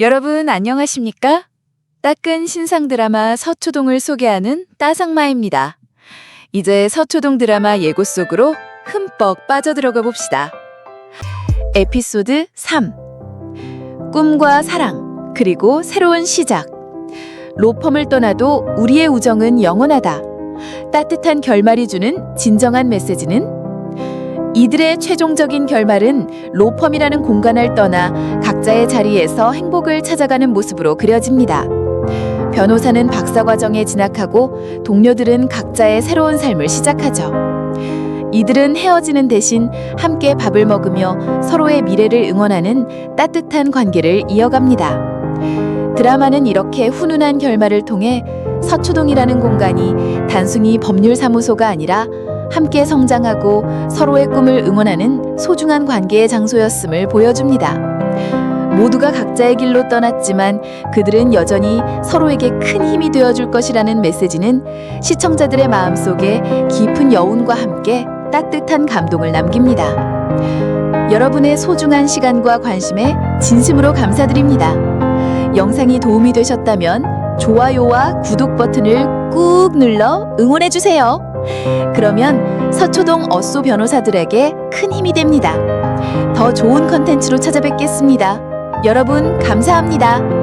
여러분 안녕하십니까? 따끈 신상 드라마 서초동을 소개하는 따상마입니다. 이제 서초동 드라마 예고 속으로 흠뻑 빠져들어가 봅시다. 에피소드 3 꿈과 사랑 그리고 새로운 시작 로펌을 떠나도 우리의 우정은 영원하다. 따뜻한 결말이 주는 진정한 메시지는 이들의 최종적인 결말은 로펌이라는 공간을 떠나 각자의 자리에서 행복을 찾아가는 모습으로 그려집니다. 변호사는 박사 과정에 진학하고 동료들은 각자의 새로운 삶을 시작하죠. 이들은 헤어지는 대신 함께 밥을 먹으며 서로의 미래를 응원하는 따뜻한 관계를 이어갑니다. 드라마는 이렇게 훈훈한 결말을 통해 서초동이라는 공간이 단순히 법률사무소가 아니라 함께 성장하고 서로의 꿈을 응원하는 소중한 관계의 장소였음을 보여줍니다. 모두가 각자의 길로 떠났지만 그들은 여전히 서로에게 큰 힘이 되어줄 것이라는 메시지는 시청자들의 마음속에 깊은 여운과 함께 따뜻한 감동을 남깁니다. 여러분의 소중한 시간과 관심에 진심으로 감사드립니다. 영상이 도움이 되셨다면 좋아요와 구독 버튼을 꾹 눌러 응원해주세요. 그러면 서초동 어쏘 변호사들에게 큰 힘이 됩니다. 더 좋은 컨텐츠로 찾아뵙겠습니다. 여러분, 감사합니다.